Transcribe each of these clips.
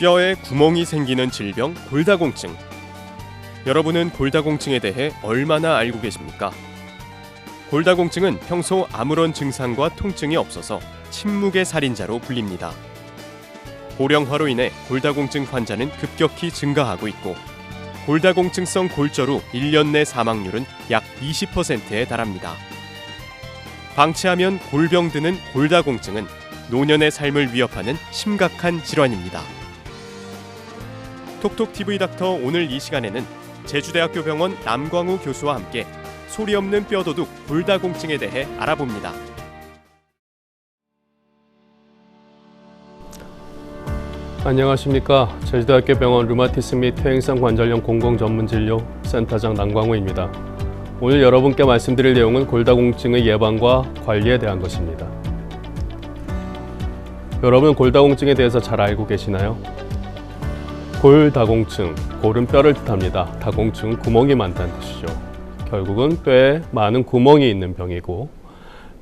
뼈에 구멍이 생기는 질병 골다공증. 여러분은 골다공증에 대해 얼마나 알고 계십니까? 골다공증은 평소 아무런 증상과 통증이 없어서 침묵의 살인자로 불립니다. 고령화로 인해 골다공증 환자는 급격히 증가하고 있고 골다공증성 골저로 1년 내 사망률은 약 20%에 달합니다. 방치하면 골병 드는 골다공증은 노년의 삶을 위협하는 심각한 질환입니다. 톡톡TV 닥터 오늘 이 시간에는 제주대학교 병원 남광우 교수와 함께 소리 없는 뼈도둑 골다공증에 대해 알아봅니다. 안녕하십니까 제주대학교 병원 류마티스 및 퇴행성 관절염 공공전문진료 센터장 남광우입니다. 오늘 여러분께 말씀드릴 내용은 골다공증의 예방과 관리에 대한 것입니다. 여러분 골다공증에 대해서 잘 알고 계시나요? 골다공증, 골은 뼈를 뜻합니다. 다공증은 구멍이 많다는 뜻이죠. 결국은 뼈에 많은 구멍이 있는 병이고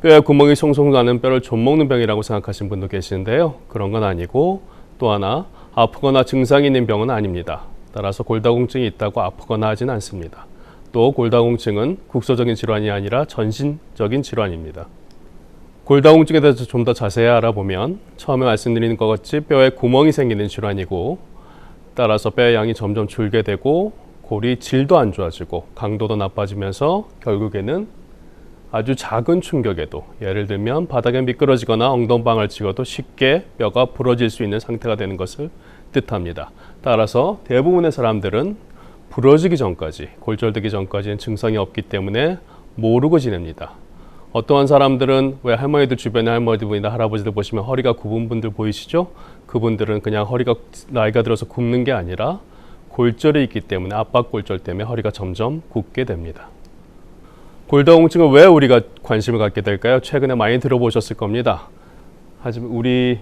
뼈에 구멍이 송송 나는 뼈를 좀먹는 병이라고 생각하시는 분도 계시는데요. 그런 건 아니고 또 하나 아프거나 증상이 있는 병은 아닙니다. 따라서 골다공증이 있다고 아프거나 하진 않습니다. 또 골다공증은 국소적인 질환이 아니라 전신적인 질환입니다. 골다공증에 대해서 좀 더 자세히 알아보면 처음에 말씀드린 것 같이 뼈에 구멍이 생기는 질환이고 따라서 뼈의 양이 점점 줄게 되고 골이 질도 안 좋아지고 강도도 나빠지면서 결국에는 아주 작은 충격에도 예를 들면 바닥에 미끄러지거나 엉덩방을 찍어도 쉽게 뼈가 부러질 수 있는 상태가 되는 것을 뜻합니다. 따라서 대부분의 사람들은 부러지기 전까지 골절되기 전까지는 증상이 없기 때문에 모르고 지냅니다. 어떠한 사람들은 왜 할머니들 주변에 할머니들이나 할아버지들 보시면 허리가 굽은 분들 보이시죠? 그분들은 그냥 허리가 나이가 들어서 굽는 게 아니라 골절이 있기 때문에 압박 골절 때문에 허리가 점점 굽게 됩니다. 골다공증은 왜 우리가 관심을 갖게 될까요? 최근에 많이 들어보셨을 겁니다. 하지만 우리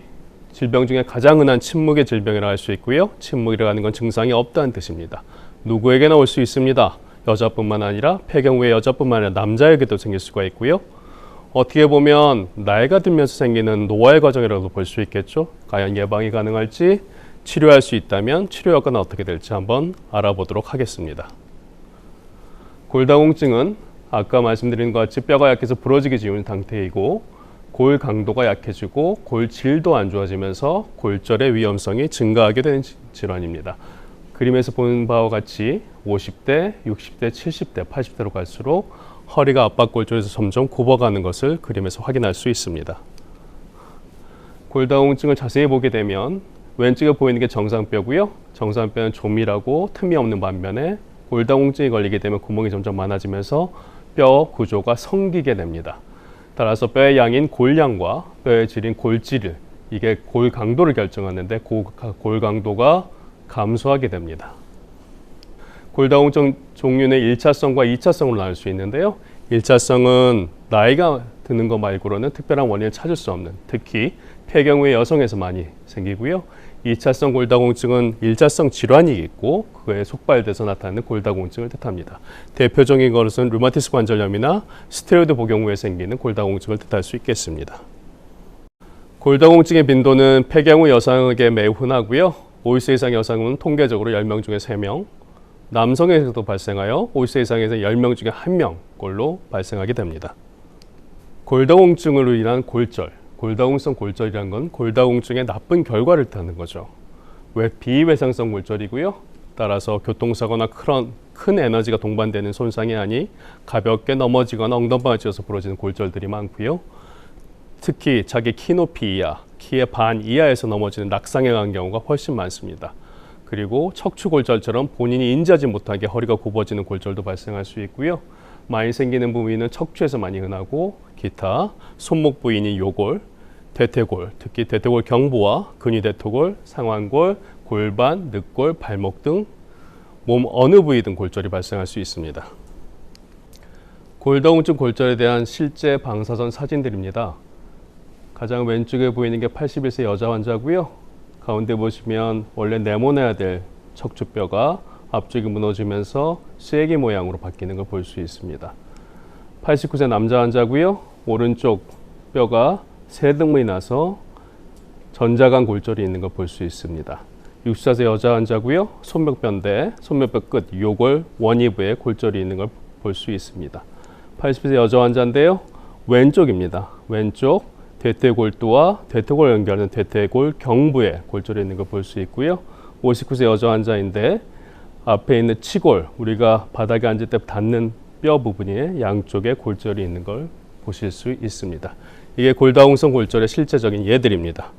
질병 중에 가장 흔한 침묵의 질병이라 할 수 있고요. 침묵이라는 건 증상이 없다는 뜻입니다. 누구에게나 올 수 있습니다. 여자뿐만 아니라 폐경 후에 여자뿐만 아니라 남자에게도 생길 수가 있고요. 어떻게 보면 나이가 들면서 생기는 노화의 과정이라고 볼 수 있겠죠. 과연 예방이 가능할지 치료할 수 있다면 치료 효과는 어떻게 될지 한번 알아보도록 하겠습니다. 골다공증은 아까 말씀드린 것 같이 뼈가 약해서 부러지기 지우는 상태이고 골 강도가 약해지고 골 질도 안 좋아지면서 골절의 위험성이 증가하게 되는 질환입니다. 그림에서 보는 바와 같이 50대, 60대, 70대, 80대로 갈수록 허리가 압박 골절에서 점점 굽어가는 것을 그림에서 확인할 수 있습니다. 골다공증을 자세히 보게 되면 왼쪽에 보이는 게 정상뼈고요. 정상뼈는 조밀하고 틈이 없는 반면에 골다공증이 걸리게 되면 구멍이 점점 많아지면서 뼈 구조가 성기게 됩니다. 따라서 뼈의 양인 골량과 뼈의 질인 골질을 이게 골 강도를 결정하는데 골 강도가 감소하게 됩니다. 골다공증 종류는 1차성과 2차성으로 나눌 수 있는데요. 1차성은 나이가 드는 것 말고는 특별한 원인을 찾을 수 없는 특히 폐경 후의 여성에서 많이 생기고요. 2차성 골다공증은 1차성 질환이 있고 그에 속발돼서 나타나는 골다공증을 뜻합니다. 대표적인 것은 류마티스 관절염이나 스테로이드 복용 후에 생기는 골다공증을 뜻할 수 있겠습니다. 골다공증의 빈도는 폐경 후 여성에게 매우 흔하고요. 50세 이상 여성은 통계적으로 10명 중에 3명, 남성에서도 발생하여 50세 이상에서 10명 중에 1명꼴로 발생하게 됩니다. 골다공증으로 인한 골절, 골다공성 골절이란 건 골다공증의 나쁜 결과를 뜻하는 거죠. 왜 비외상성 골절이고요. 따라서 교통사고나 큰, 큰 에너지가 동반되는 손상이 아니 가볍게 넘어지거나 엉덩방을 찧어서 부러지는 골절들이 많고요. 특히 자기 키 높이 이하, 키의 반 이하에서 넘어지는 낙상에 관한 경우가 훨씬 많습니다. 그리고 척추골절처럼 본인이 인지하지 못하게 허리가 굽어지는 골절도 발생할 수 있고요. 많이 생기는 부위는 척추에서 많이 흔하고 기타 손목 부위인 요골, 대퇴골, 특히 대퇴골 경부와 근위대퇴골, 상완골, 골반, 늑골, 발목 등 몸 어느 부위든 골절이 발생할 수 있습니다. 골다공증 골절에 대한 실제 방사선 사진들입니다. 가장 왼쪽에 보이는 게 81세 여자 환자고요. 가운데 보시면 원래 네모내야 될 척추뼈가 앞쪽이 무너지면서 쐐기 모양으로 바뀌는 걸 볼 수 있습니다. 89세 남자 환자고요. 오른쪽 뼈가 세등분이 나서 전자간 골절이 있는 걸 볼 수 있습니다. 64세 여자 환자고요. 손목변대, 손목뼈 끝, 요골, 원위부에 골절이 있는 걸 볼 수 있습니다. 80세 여자 환자인데요. 왼쪽입니다. 왼쪽 대퇴골두와 대퇴골 연결하는 대퇴골 경부에 골절이 있는 걸 볼 수 있고요. 59세 여자 환자인데 앞에 있는 치골, 우리가 바닥에 앉을 때 닿는 뼈 부분에 양쪽에 골절이 있는 걸 보실 수 있습니다. 이게 골다공성 골절의 실제적인 예들입니다.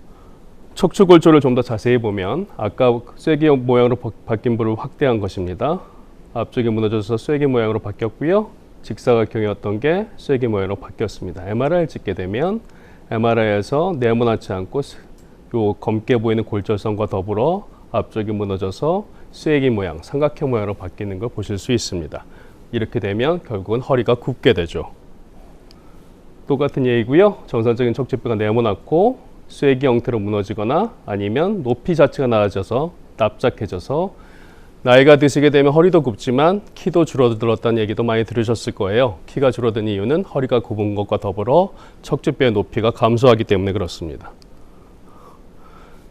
척추 골절을 좀 더 자세히 보면 아까 쐐기 모양으로 바- 바뀐 부를 확대한 것입니다. 앞쪽이 무너져서 쐐기 모양으로 바뀌었고요. 직사각형이었던 게 쐐기 모양으로 바뀌었습니다. MRI를 찍게 되면 MRI에서 네모나지 않고 스- 요 검게 보이는 골절선과 더불어 앞쪽이 무너져서 쐐기 모양, 삼각형 모양으로 바뀌는 걸 보실 수 있습니다. 이렇게 되면 결국은 허리가 굽게 되죠. 똑같은 얘기고요. 정상적인 척추뼈가 네모났고 쐐기 형태로 무너지거나 아니면 높이 자체가 낮아져서 납작해져서 나이가 드시게 되면 허리도 굽지만 키도 줄어들었다는 얘기도 많이 들으셨을 거예요. 키가 줄어든 이유는 허리가 굽은 것과 더불어 척추뼈의 높이가 감소하기 때문에 그렇습니다.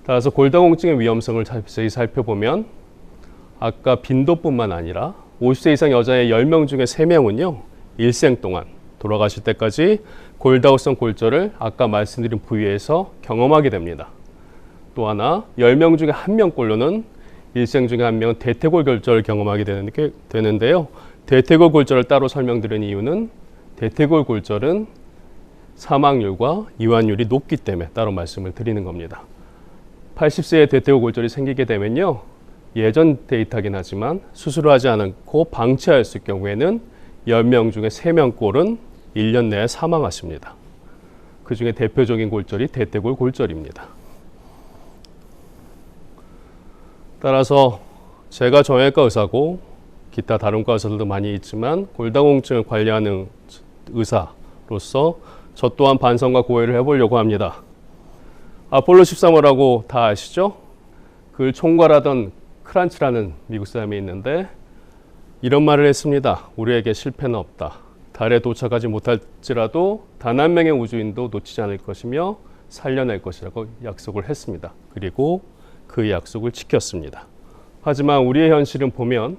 따라서 골다공증의 위험성을 자세히 살펴보면 아까 빈도뿐만 아니라 50세 이상 여자의 10명 중에 3명은요. 일생 동안 돌아가실 때까지 골다공성 골절을 아까 말씀드린 부위에서 경험하게 됩니다. 또 하나 10명 중에 1명꼴로는 일생 중에 한 명은 대퇴골 골절을 경험하게 되는데요. 대퇴골 골절을 따로 설명드린 이유는 대퇴골 골절은 사망률과 이완율이 높기 때문에 따로 말씀을 드리는 겁니다. 80세에 대퇴골 골절이 생기게 되면요. 예전 데이터긴 하지만 수술을 하지 않고 있을 경우에는 10명 중에 3명 꼴은 1년 내에 사망하십니다. 그 중에 대표적인 골절이 대퇴골 골절입니다. 따라서 제가 정형외과 의사고 기타 다른 과 의사들도 많이 있지만 골다공증을 관리하는 의사로서 저 또한 반성과 고해를 해보려고 합니다. 아폴로 13호라고 다 아시죠? 그걸 총괄하던 크란치라는 미국 사람이 있는데 이런 말을 했습니다. 우리에게 실패는 없다. 달에 도착하지 못할지라도 단 한 명의 우주인도 놓치지 않을 것이며 살려낼 것이라고 약속을 했습니다. 그리고 그 약속을 지켰습니다. 하지만 우리의 현실은 보면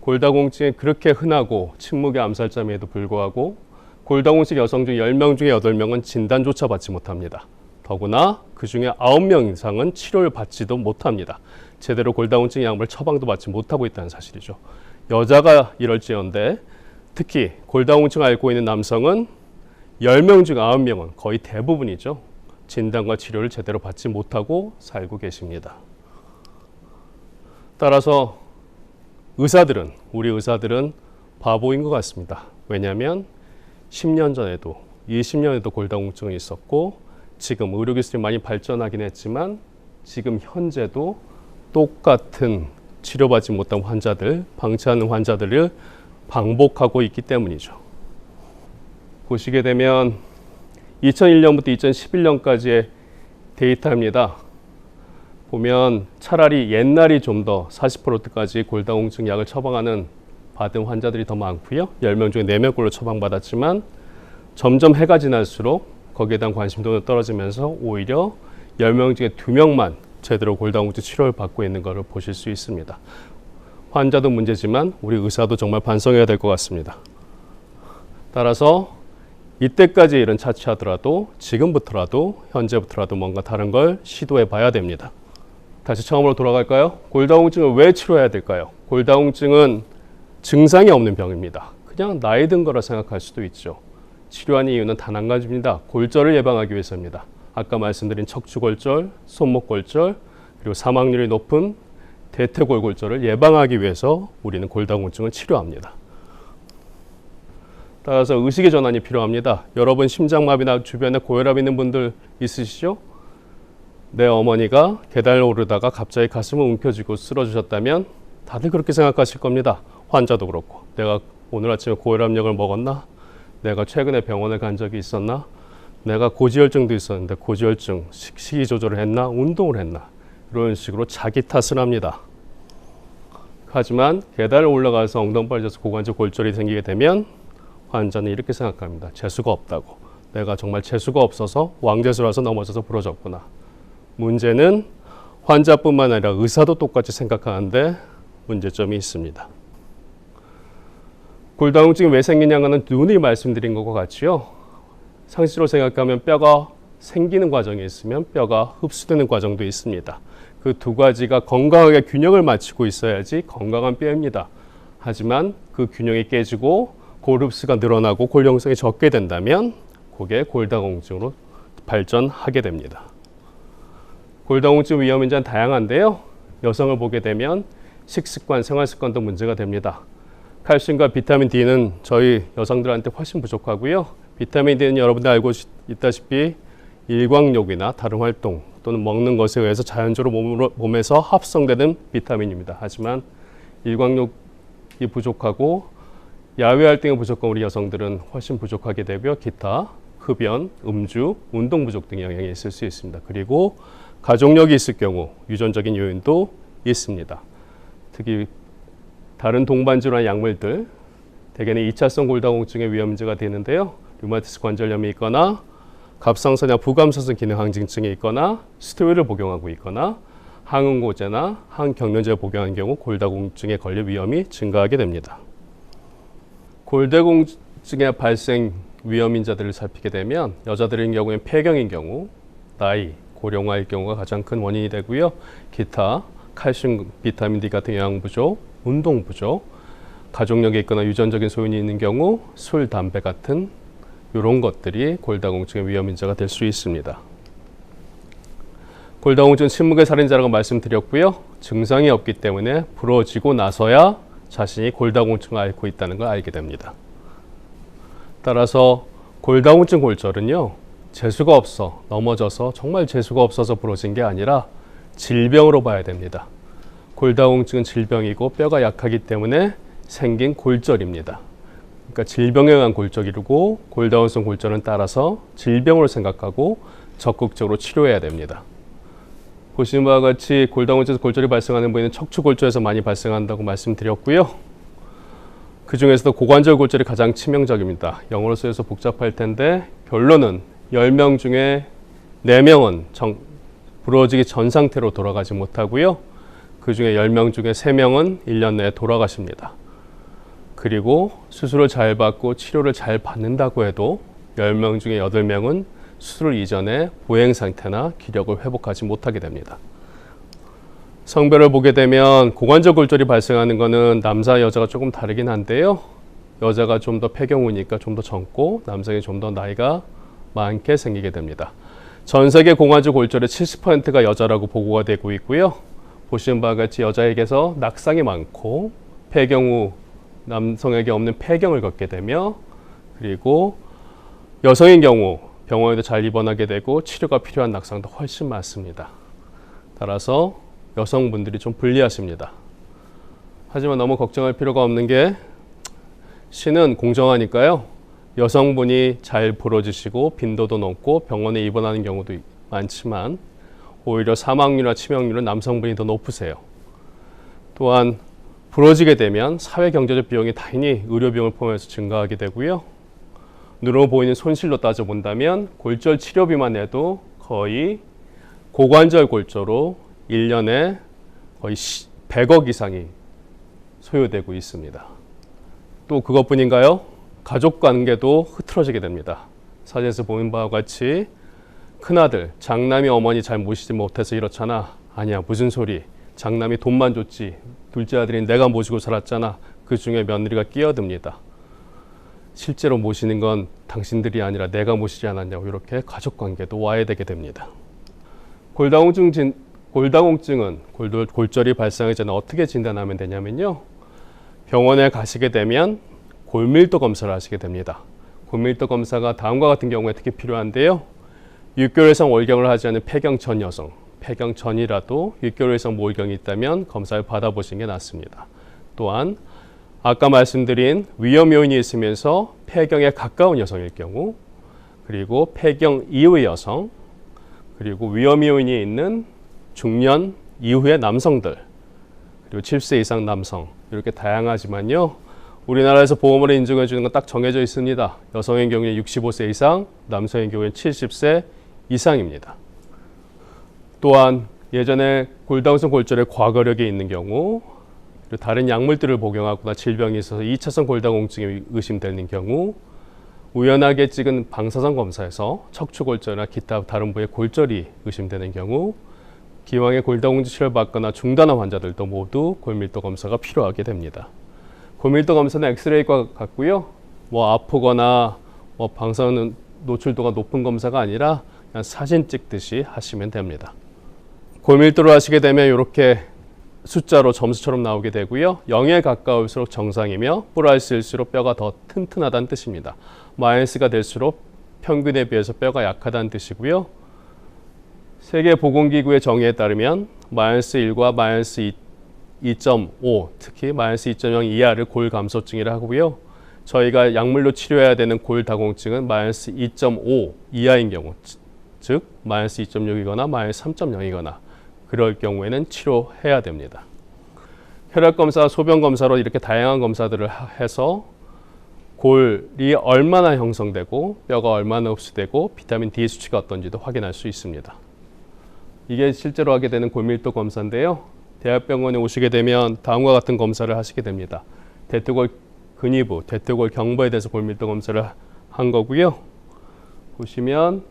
골다공증이 그렇게 흔하고 침묵의 암살자임에도 불구하고 골다공증 여성 중 10명 중에 8명은 진단조차 받지 못합니다. 더구나 그 중에 9명 이상은 치료를 받지도 못합니다. 제대로 골다공증 약물 처방도 받지 못하고 있다는 사실이죠. 여자가 이럴지언데 특히 골다공증 앓고 있는 남성은 10명 중 9명은 거의 대부분이죠. 진단과 치료를 제대로 받지 못하고 살고 계십니다. 따라서 의사들은 우리 의사들은 바보인 것 같습니다. 왜냐하면 10년 전에도 20년에도 골다공증이 있었고 지금 의료 기술이 많이 발전하긴 했지만 지금 현재도 똑같은 치료받지 못한 환자들, 방치하는 환자들을 반복하고 있기 때문이죠. 보시게 되면 2001년부터 2011년까지의 데이터입니다. 보면 차라리 옛날이 좀 더 40%까지 골다공증 약을 처방하는 받은 환자들이 더 많고요. 10명 중에 4명꼴로 처방받았지만 점점 해가 지날수록 거기에 대한 관심도는 떨어지면서 오히려 10명 중에 2명만 제대로 골다공증 치료를 받고 있는 것을 보실 수 있습니다. 환자도 문제지만 우리 의사도 정말 반성해야 될 것 같습니다. 따라서 이때까지 일은 차치하더라도 지금부터라도 현재부터라도 뭔가 다른 걸 시도해 봐야 됩니다. 다시 처음으로 돌아갈까요? 골다공증을 왜 치료해야 될까요? 골다공증은 증상이 없는 병입니다. 그냥 나이 든 거라 생각할 수도 있죠. 치료하는 이유는 단 한 가지입니다. 골절을 예방하기 위해서입니다. 아까 말씀드린 척추골절, 손목골절, 그리고 사망률이 높은 대퇴골골절을 예방하기 위해서 우리는 골다공증을 치료합니다. 따라서 의식의 전환이 필요합니다. 여러분 심장마비나 주변에 고혈압 있는 분들 있으시죠? 내 어머니가 계단을 오르다가 갑자기 가슴을 움켜쥐고 쓰러지셨다면 다들 그렇게 생각하실 겁니다. 환자도 그렇고 내가 오늘 아침에 고혈압약을 먹었나? 내가 최근에 병원에 간 적이 있었나? 내가 고지혈증도 있었는데 고지혈증 식- 식이 조절을 했나? 운동을 했나? 이런 식으로 자기 탓을 합니다. 하지만 계단을 올라가서 엉덩이 빠져서 고관절 골절이 생기게 되면 환자는 이렇게 생각합니다. 재수가 없다고. 내가 정말 재수가 없어서 왕재수라서 넘어져서 부러졌구나. 문제는 환자뿐만 아니라 의사도 똑같이 생각하는데 문제점이 있습니다. 골다공증이 왜 생기냐는 눈이 말씀드린 것과 같이요. 상식으로 생각하면 뼈가 생기는 과정이 있으면 뼈가 흡수되는 과정도 있습니다. 그 두 가지가 건강하게 균형을 맞추고 있어야지 건강한 뼈입니다. 하지만 그 균형이 깨지고 골흡수가 늘어나고 골형성이 적게 된다면 그게 골다공증으로 발전하게 됩니다. 골다공증 위험 인자는 다양한데요. 여성을 보게 되면 식습관, 생활습관도 문제가 됩니다. 칼슘과 비타민 D는 저희 여성들한테 훨씬 부족하고요. 비타민 D는 여러분들 알고 있다시피 일광욕이나 다른 활동 또는 먹는 것에 의해서 자연적으로 몸으로, 몸에서 합성되는 비타민입니다. 하지만 일광욕이 부족하고 야외 활동이 부족한 우리 여성들은 훨씬 부족하게 되고요. 기타, 흡연, 음주, 운동 부족 등의 영향이 있을 수 있습니다. 그리고 가족력이 있을 경우 유전적인 요인도 있습니다. 특히 다른 동반 질환 약물들 대개는 2차성 골다공증의 위험인자가 되는데요. 류마티스 관절염이 있거나 갑상선약 부감선성 기능 항진증이 있거나 스테로이드를 복용하고 있거나 항응고제나 항경련제를 복용한 경우 골다공증에 걸릴 위험이 증가하게 됩니다. 골다공증의 발생 위험 인자들을 살피게 되면 여자들인 경우엔 폐경인 경우, 나이, 고령화일 경우가 가장 큰 원인이 되고요. 기타, 칼슘, 비타민 D 같은 영양 부족, 운동 부족, 가족력에 있거나 유전적인 소인이 있는 경우 술, 담배 같은 이런 것들이 골다공증의 위험 인자가 될 수 있습니다. 골다공증 침묵의 살인자라고 말씀드렸고요. 증상이 없기 때문에 부러지고 나서야 자신이 골다공증을 앓고 있다는 걸 알게 됩니다. 따라서 골다공증 골절은요. 재수가 없어 넘어져서 정말 재수가 없어서 부러진 게 아니라 질병으로 봐야 됩니다. 골다공증은 질병이고 뼈가 약하기 때문에 생긴 골절입니다. 그러니까 질병에 의한 골절이고 골다운성 골절은 따라서 질병으로 생각하고 적극적으로 치료해야 됩니다. 보시는 바와 같이 골다공증에서 골절이 발생하는 부위는 척추골절에서 많이 발생한다고 말씀드렸고요. 그 중에서도 고관절 골절이 가장 치명적입니다. 영어로 쓰여서 복잡할 텐데 결론은 10명 중에 4명은 정, 부러지기 전 상태로 돌아가지 못하고요. 그 중에 10명 중에 3명은 1년 내에 돌아가십니다. 그리고 수술을 잘 받고 치료를 잘 받는다고 해도 10명 중에 8명은 수술 이전에 보행 상태나 기력을 회복하지 못하게 됩니다. 성별을 보게 되면 고관절 골절이 발생하는 것은 남자 여자가 조금 다르긴 한데요. 여자가 좀 더 폐경우니까 좀 더 젊고 남성이 좀 더 나이가 많게 생기게 됩니다. 전 세계 고관절 골절의 70%가 여자라고 보고가 되고 있고요. 보시는 바와 같이 여자에게서 낙상이 많고 폐경후 남성에게 없는 폐경을 겪게 되며 그리고 여성인 경우 병원에도 잘 입원하게 되고 치료가 필요한 낙상도 훨씬 많습니다. 따라서 여성분들이 좀 불리하십니다. 하지만 너무 걱정할 필요가 없는 게 신은 공정하니까요. 여성분이 잘 부러지시고 빈도도 높고 병원에 입원하는 경우도 많지만 오히려 사망률이나 치명률은 남성분이 더 높으세요. 또한 부러지게 되면 사회 경제적 비용이 당연히 의료 비용을 포함해서 증가하게 되고요. 눈으로 보이는 손실로 따져 본다면 골절 치료비만 해도 거의 고관절 골절로 1년에 거의 100억 이상이 소요되고 있습니다. 또 그것뿐인가요? 가족 관계도 흐트러지게 됩니다. 사진에서 보는 바와 같이 큰아들, 장남이 어머니 잘 모시지 못해서 이렇잖아. 아니야, 무슨 소리. 장남이 돈만 줬지. 둘째 아들인 내가 모시고 살았잖아. 그 중에 며느리가 끼어듭니다. 실제로 모시는 건 당신들이 아니라 내가 모시지 않았냐고 이렇게 가족 관계도 와해되게 됩니다. 골다공증 진, 골다공증은 골돌, 골절이 발생하기 전에 어떻게 진단하면 되냐면요. 병원에 가시게 되면 골밀도 검사를 하시게 됩니다. 골밀도 검사가 다음과 같은 경우에 특히 필요한데요. 6개월 이상 월경을 하지 않은 폐경 전 여성, 폐경 전이라도 6개월 이상 모경이 있다면 검사를 받아보시는 게 낫습니다. 또한 아까 말씀드린 위험 요인이 있으면서 폐경에 가까운 여성일 경우, 그리고 폐경 이후의 여성, 그리고 위험 요인이 있는 중년 이후의 남성들, 그리고 7세 이상 남성 이렇게 다양하지만요. 우리나라에서 보험을 인증해 주는 건 딱 정해져 있습니다. 여성의 경우에 65세 이상, 남성의 경우에 70세 이상입니다. 또한 예전에 골다공증 골절의 과거력이 있는 경우 그리고 다른 약물들을 복용하거나 질병이 있어서 2차성 골다공증이 의심되는 경우 우연하게 찍은 방사선 검사에서 척추 골절이나 기타 다른 부의 골절이 의심되는 경우 기왕에 골다공증 치료를 받거나 중단한 환자들도 모두 골밀도 검사가 필요하게 됩니다. 골밀도 검사는 엑스레이과 같고요. 뭐 아프거나 뭐 방사선 노출도가 높은 검사가 아니라 그냥 사진 찍듯이 하시면 됩니다. 골밀도를 하시게 되면 이렇게 숫자로 점수처럼 나오게 되고요. 0에 가까울수록 정상이며 플러스일수록 뼈가 더 튼튼하다는 뜻입니다. 마이너스가 될수록 평균에 비해서 뼈가 약하다는 뜻이고요. 세계보건기구의 정의에 따르면 마이너스 1과 마이너스 2.5, 특히 마이너스 2.0 이하를 골 감소증이라 하고요. 저희가 약물로 치료해야 되는 골다공증은 마이너스 2.5 이하인 경우, 즉 마이너스 2.6이거나 마이너스 3.0이거나 그럴 경우에는 치료해야 됩니다. 혈액 검사, 소변 검사로 이렇게 다양한 검사들을 하- 해서 골이 얼마나 형성되고 뼈가 얼마나 흡수되고 비타민 D 수치가 어떤지도 확인할 수 있습니다. 이게 실제로 하게 되는 골밀도 검사인데요. 대학병원에 오시게 되면 다음과 같은 검사를 하시게 됩니다. 대퇴골 근위부, 대퇴골 경부에 대해서 골밀도 검사를 한 거고요. 보시면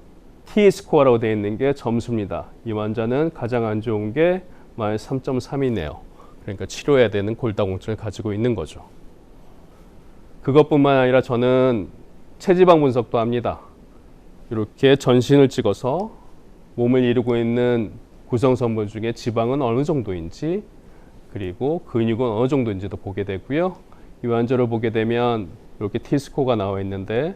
T 스코어라고 되어 있는 게 점수입니다. 이 환자는 가장 안 좋은 게 마이너스 3.3이네요. 그러니까 치료해야 되는 골다공증을 가지고 있는 거죠. 그것뿐만 아니라 저는 체지방 분석도 합니다. 이렇게 전신을 찍어서 몸을 이루고 있는 구성성분 중에 지방은 어느 정도인지 그리고 근육은 어느 정도인지도 보게 되고요. 이 환자를 보게 되면 이렇게 T스코어가 나와 있는데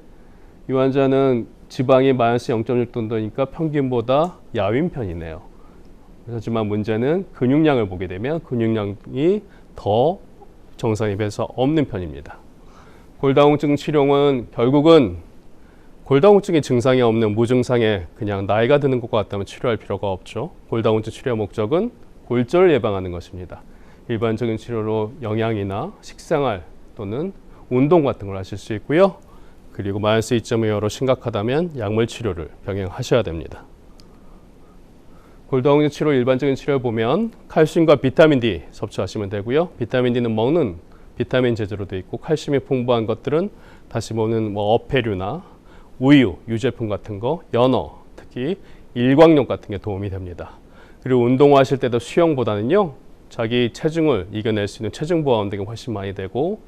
이 환자는 지방이 마이너스 0.6 정도니까 평균보다 야윈 편이네요. 하지만 문제는 근육량을 보게 되면 근육량이 더 정상에 비해서 없는 편입니다. 골다공증 치료는 결국은 골다공증의 증상이 없는 무증상에 그냥 나이가 드는 것 같다면 치료할 필요가 없죠. 골다공증 치료의 목적은 골절을 예방하는 것입니다. 일반적인 치료로 영양이나 식생활 또는 운동 같은 걸 하실 수 있고요. 그리고 마이너스 2.5로 심각하다면 약물 치료를 병행하셔야 됩니다. 골다공증 치료 일반적인 치료를 보면 칼슘과 비타민 D 섭취하시면 되고요. 비타민 D는 먹는 비타민 제조로 되어 있고 칼슘이 풍부한 것들은 다시 보는 뭐 어패류나 우유, 유제품 같은 거, 연어, 특히 일광욕 같은 게 도움이 됩니다. 그리고 운동하실 때도 수영보다는요. 자기 체중을 이겨낼 수 있는 체중 보완 운동이 훨씬 많이 되고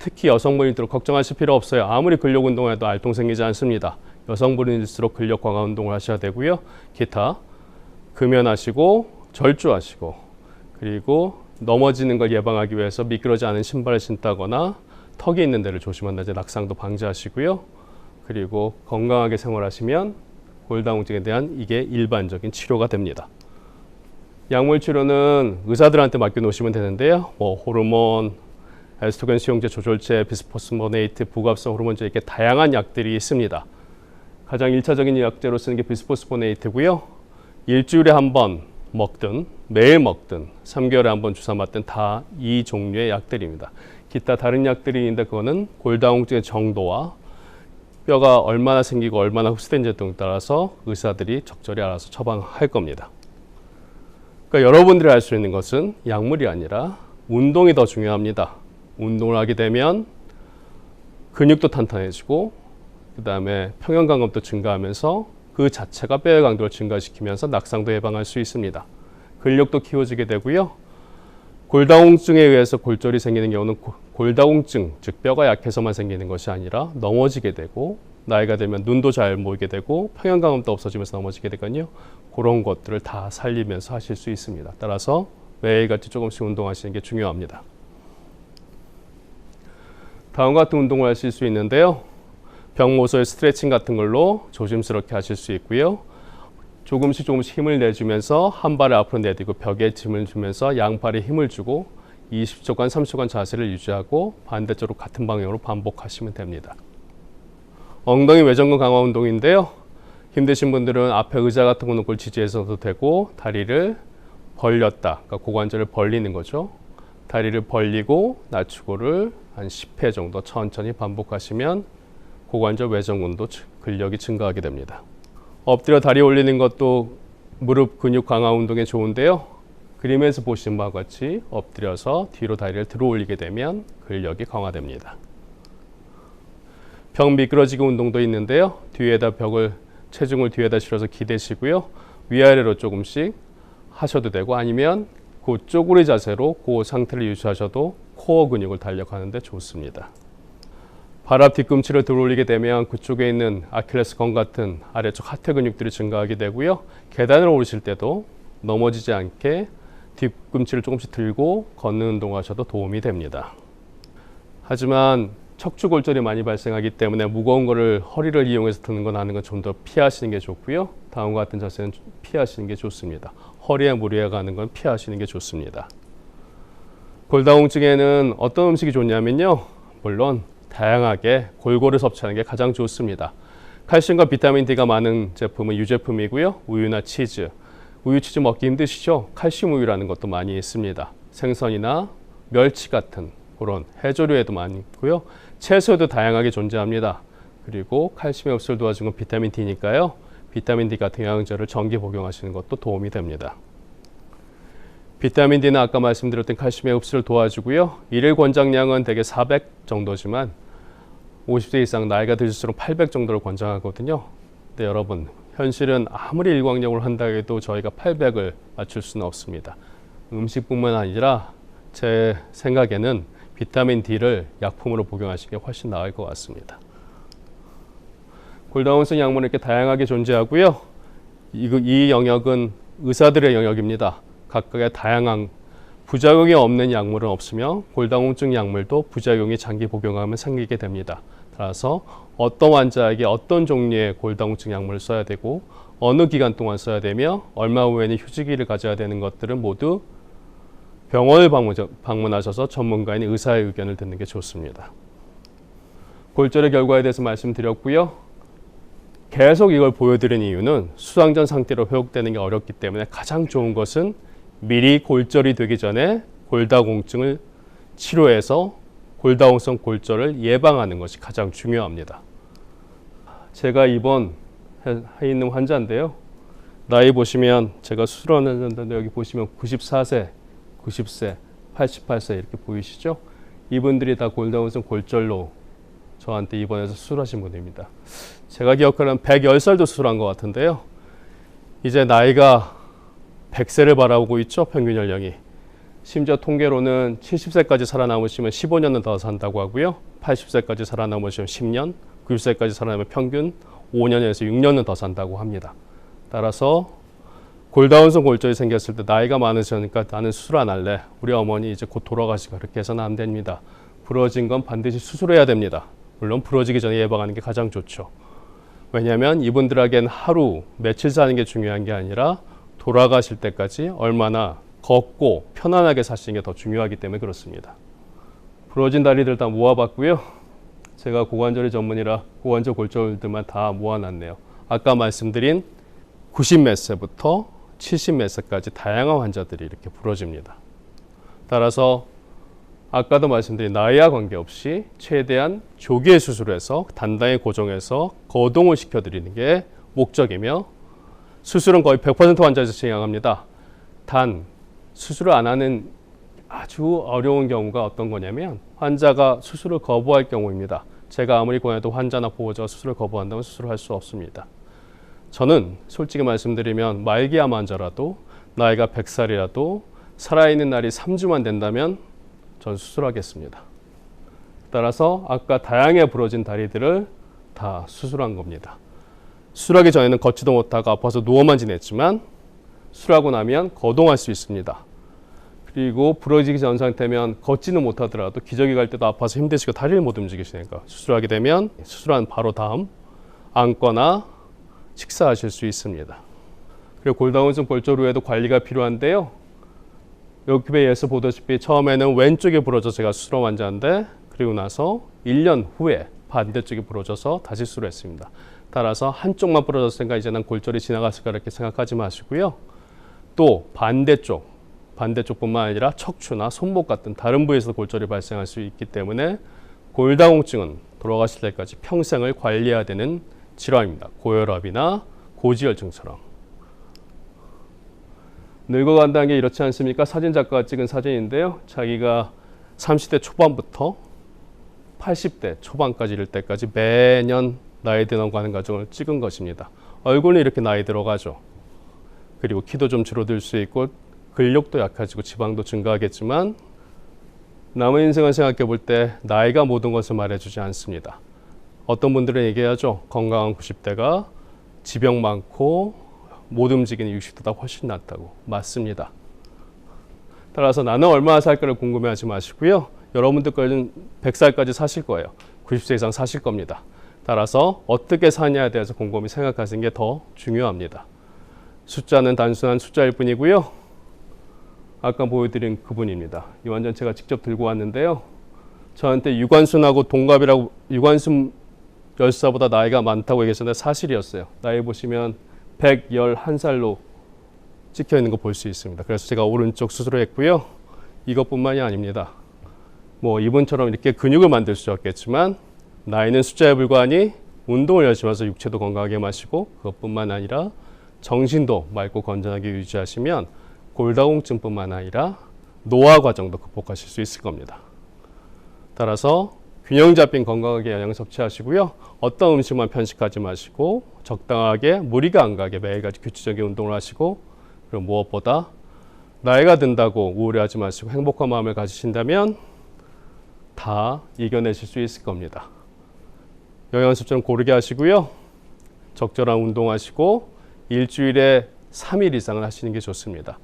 특히 여성분일수록 걱정하실 필요 없어요. 아무리 근력 운동해도 알통 생기지 않습니다. 여성분일수록 근력 강화 운동을 하셔야 되고요. 기타 금연하시고 절주하시고 그리고 넘어지는 걸 예방하기 위해서 미끄러지 않은 신발을 신다거나 턱이 있는 데를 조심한다든지 낙상도 방지하시고요. 그리고 건강하게 생활하시면 골다공증에 대한 이게 일반적인 치료가 됩니다. 약물 치료는 의사들한테 맡겨 놓으시면 되는데요. 뭐 호르몬, 에 스트로겐 수용제 조절제, 비스포스모네이트, 부갑성 호르몬제 이렇게 다양한 약들이 있습니다. 가장 일차적인 약제로 쓰는 게 비스포스모네이트고요. 일주일에 한 번 먹든 매일 먹든 3개월에 한 번 주사 맞든 다 이 종류의 약들입니다. 기타 다른 약들이 있는데 그거는 골다공증의 정도와 뼈가 얼마나 생기고 얼마나 흡수된지 등에 따라서 의사들이 적절히 알아서 처방할 겁니다. 그러니까 여러분들이 알 수 있는 것은 약물이 아니라 운동이 더 중요합니다. 운동을 하게 되면 근육도 탄탄해지고 그 다음에 평형감각도 증가하면서 그 자체가 뼈의 강도를 증가시키면서 낙상도 예방할 수 있습니다. 근력도 키워지게 되고요. 골다공증에 의해서 골절이 생기는 경우는 고- 골다공증, 즉 뼈가 약해서만 생기는 것이 아니라 넘어지게 되고 나이가 들면 눈도 잘 모이게 되고 평형감각도 없어지면서 넘어지게 되거든요. 그런 것들을 다 살리면서 하실 수 있습니다. 따라서 매일같이 조금씩 운동하시는 게 중요합니다. 다음과 같은 운동을 하실 수 있는데요. 병모서의 스트레칭 같은 걸로 조심스럽게 하실 수 있고요. 조금씩 조금씩 힘을 내주면서 한 발을 앞으로 내딛고 벽에 짐을 주면서 양팔에 힘을 주고 20초간, 30초간 자세를 유지하고 반대쪽으로 같은 방향으로 반복하시면 됩니다. 엉덩이 외전근 강화 운동인데요. 힘드신 분들은 앞에 의자 같은 거 놓고 지지해서도 되고 다리를 벌렸다. 그러니까 고관절을 벌리는 거죠. 다리를 벌리고 낮추고를 한 10회 정도 천천히 반복하시면 고관절 외전근도 증- 근력이 증가하게 됩니다. 엎드려 다리 올리는 것도 무릎 근육 강화 운동에 좋은데요. 그림에서 보시는 바와 같이 엎드려서 뒤로 다리를 들어 올리게 되면 근력이 강화됩니다. 벽 미끄러지기 운동도 있는데요. 뒤에다 벽을 체중을 뒤에다 실어서 기대시고요. 위아래로 조금씩 하셔도 되고 아니면 그 쪼그리 자세로 그 상태를 유지하셔도 코어 근육을 단력하는 데 좋습니다. 발앞 뒤꿈치를 들어올리게 되면 그쪽에 있는 아킬레스건 같은 아래쪽 하태 근육들이 증가하게 되고요. 계단을 오르실 때도 넘어지지 않게 뒤꿈치를 조금씩 들고 걷는 운동하셔도 도움이 됩니다. 하지만 척추 골절이 많이 발생하기 때문에 무거운 거를 허리를 이용해서 드는 건 하는 건 좀 더 피하시는 게 좋고요. 다음과 같은 자세는 피하시는 게 좋습니다. 허리에 무리가 가는 건 피하시는 게 좋습니다. 골다공증에는 어떤 음식이 좋냐면요. 물론 다양하게 골고루 섭취하는 게 가장 좋습니다. 칼슘과 비타민 D가 많은 제품은 유제품이고요. 우유나 치즈. 우유 치즈 먹기 힘드시죠? 칼슘 우유라는 것도 많이 있습니다. 생선이나 멸치 같은 그런 해조류에도 많이 있고요. 채소에도 다양하게 존재합니다. 그리고 칼슘의 흡수를 도와주는 건 비타민 D니까요. 비타민 D 같은 영양제를 정기 복용하시는 것도 도움이 됩니다. 비타민 D는 아까 말씀드렸던 칼슘의 흡수를 도와주고요. 일일 권장량은 대개 400 정도지만 50세 이상 나이가 들수록 800 정도를 권장하거든요. 근데 여러분 현실은 아무리 일광욕을 한다 해도 저희가 800을 맞출 수는 없습니다. 음식뿐만 아니라 제 생각에는 비타민 D를 약품으로 복용하시는 게 훨씬 나을 것 같습니다. 골다운성 약물은 이렇게 다양하게 존재하고요. 이, 이 영역은 의사들의 영역입니다. 각각의 다양한 부작용이 없는 약물은 없으며 골다공증 약물도 부작용이 장기 복용하면 생기게 됩니다. 따라서 어떤 환자에게 어떤 종류의 골다공증 약물을 써야 되고 어느 기간 동안 써야 되며 얼마 후에는 휴지기를 가져야 되는 것들은 모두 병원을 방문, 방문하셔서 전문가인 의사의 의견을 듣는 게 좋습니다. 골절의 결과에 대해서 말씀드렸고요. 계속 이걸 보여드린 이유는 수상전 상태로 회복되는 게 어렵기 때문에 가장 좋은 것은 미리 골절이 되기 전에 골다공증을 치료해서 골다공성 골절을 예방하는 것이 가장 중요합니다. 제가 이번 해 있는 환자인데요. 나이 보시면 제가 수술하는 환자인데 여기 보시면 94세, 90세, 88세 이렇게 보이시죠? 이분들이 다 골다공성 골절로 저한테 입원해서 수술하신 분입니다. 제가 기억하는 110살도 수술한 것 같은데요. 이제 나이가 100세를 바라보고 있죠, 평균 연령이. 심지어 통계로는 70세까지 살아남으시면 15년은 더 산다고 하고요. 80세까지 살아남으시면 10년, 90세까지 살아남으면 평균 5년에서 6년은 더 산다고 합니다. 따라서 골다운성 골절이 생겼을 때 나이가 많으시니까 나는 수술 안 할래. 우리 어머니 이제 곧 돌아가시고 그렇게 해서는 안 됩니다. 부러진 건 반드시 수술해야 됩니다. 물론 부러지기 전에 예방하는 게 가장 좋죠. 왜냐하면 이분들에겐 하루, 며칠 사는 게 중요한 게 아니라 돌아가실 때까지 얼마나 걷고 편안하게 사시는 게 더 중요하기 때문에 그렇습니다. 부러진 다리들 다 모아봤고요. 제가 고관절의 전문이라 고관절 골절들만 다 모아놨네요. 아까 말씀드린 90몇 세부터 70몇 세까지 다양한 환자들이 이렇게 부러집니다. 따라서 아까도 말씀드린 나이와 관계없이 최대한 조기에 수술해서 단단히 고정해서 거동을 시켜드리는 게 목적이며 수술은 거의 100% 환자에서 진행합니다. 단 수술을 안 하는 아주 어려운 경우가 어떤 거냐면 환자가 수술을 거부할 경우입니다. 제가 아무리 권해도 환자나 보호자가 수술을 거부한다면 수술을 할 수 없습니다. 저는 솔직히 말씀드리면 말기암 환자라도 나이가 100살이라도 살아있는 날이 3주만 된다면 전 수술하겠습니다. 따라서 아까 다양하게 부러진 다리들을 다 수술한 겁니다. 수술하기 전에는 걷지도 못하고 아파서 누워만 지냈지만 수술하고 나면 거동할 수 있습니다. 그리고 부러지기 전 상태면 걷지는 못하더라도 기저귀 갈 때도 아파서 힘드시고 다리를 못 움직이시니까 수술하게 되면 수술한 바로 다음 앉거나 식사하실 수 있습니다. 그리고 골다운증 골절 후에도 관리가 필요한데요. 여기에서 보다시피 처음에는 왼쪽에 부러져 제가 수술한 환자인데 그리고 나서 1년 후에 반대쪽이 부러져서 다시 수술했습니다. 따라서 한쪽만 부러졌으니까 이제는 골절이 지나갔을까 이렇게 생각하지 마시고요. 또 반대쪽, 반대쪽뿐만 아니라 척추나 손목 같은 다른 부위에서 골절이 발생할 수 있기 때문에 골다공증은 돌아가실 때까지 평생을 관리해야 되는 질환입니다. 고혈압이나 고지혈증처럼. 늙어간다는 게 이렇지 않습니까? 사진 작가가 찍은 사진인데요. 자기가 30대 초반부터 80대 초반까지 이를 때까지 매년 나이 들어가는 과정을 찍은 것입니다. 얼굴은 이렇게 나이 들어가죠. 그리고 키도 좀 줄어들 수 있고 근력도 약해지고 지방도 증가하겠지만 남의 인생을 생각해 볼 때 나이가 모든 것을 말해주지 않습니다. 어떤 분들은 얘기하죠. 건강한 90대가 지병 많고 못 움직이는 60대다 훨씬 낫다고. 맞습니다. 따라서 나는 얼마나 살까를 궁금해하지 마시고요. 여러분들까지는 100살까지 사실 거예요. 90세 이상 사실 겁니다. 따라서 어떻게 사냐에 대해서 곰곰이 생각하시는 게 더 중요합니다. 숫자는 단순한 숫자일 뿐이고요. 아까 보여드린 그분입니다. 이 완전 제가 직접 들고 왔는데요. 저한테 유관순하고 동갑이라고 유관순 열사보다 나이가 많다고 얘기했는데 사실이었어요. 나이 보시면 111살로 찍혀 있는 거 볼 수 있습니다. 그래서 제가 오른쪽 수술했고요. 이것뿐만이 아닙니다. 뭐 이분처럼 이렇게 근육을 만들 수 없겠지만 나이는 숫자에 불과하니 운동을 열심히 해서 육체도 건강하게 마시고 그것뿐만 아니라 정신도 맑고 건전하게 유지하시면 골다공증뿐만 아니라 노화 과정도 극복하실 수 있을 겁니다. 따라서 균형 잡힌 건강하게 영양 섭취하시고요. 어떤 음식만 편식하지 마시고 적당하게 무리가 안 가게 매일같이 규칙적인 운동을 하시고 그리고 무엇보다 나이가 든다고 우울해하지 마시고 행복한 마음을 가지신다면 다 이겨내실 수 있을 겁니다. 영양 섭취는 고르게 하시고요. 적절한 운동하시고 일주일에 3일 이상을 하시는 게 좋습니다.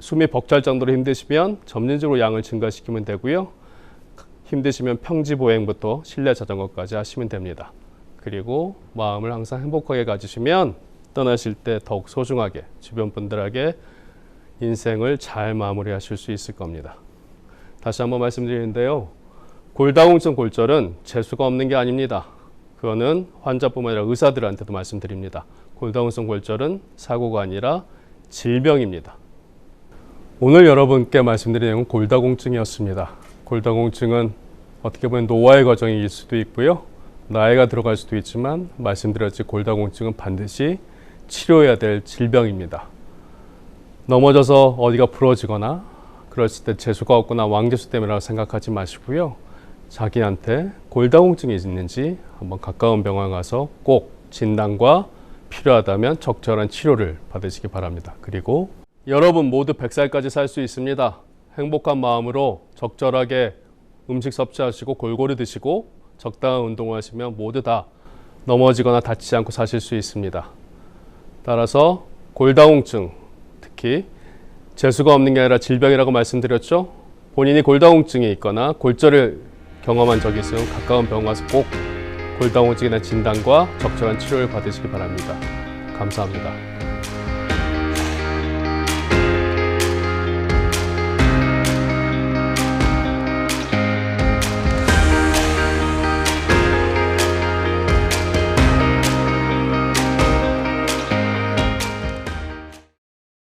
숨이 벅찰 정도로 힘드시면 점진적으로 양을 증가시키면 되고요. 힘드시면 평지 보행부터 실내 자전거까지 하시면 됩니다. 그리고 마음을 항상 행복하게 가지시면 떠나실 때 더욱 소중하게 주변 분들에게 인생을 잘 마무리하실 수 있을 겁니다. 다시 한번 말씀드리는데요. 골다공증 골절은 재수가 없는 게 아닙니다. 그거는 환자뿐만 아니라 의사들한테도 말씀드립니다. 골다공증 골절은 사고가 아니라 질병입니다. 오늘 여러분께 말씀드린 내용은 골다공증이었습니다. 골다공증은 어떻게 보면 노화의 과정일 수도 있고요. 나이가 들어갈 수도 있지만 말씀드렸듯이 골다공증은 반드시 치료해야 될 질병입니다. 넘어져서 어디가 부러지거나 그랬을 때 재수가 없거나 왕재수 때문이라고 생각하지 마시고요. 자기한테 골다공증이 있는지 한번 가까운 병원 가서 꼭 진단과 필요하다면 적절한 치료를 받으시기 바랍니다. 그리고 여러분 모두 100살까지 살 수 있습니다. 행복한 마음으로 적절하게 음식 섭취하시고 골고루 드시고 적당한 운동을 하시면 모두 다 넘어지거나 다치지 않고 사실 수 있습니다. 따라서 골다공증 특히 재수가 없는 게 아니라 질병이라고 말씀드렸죠. 본인이 골다공증이 있거나 골절을 경험한 적이 있으면 가까운 병원 가서 꼭 골다공증에 대한 진단과 적절한 치료를 받으시기 바랍니다. 감사합니다.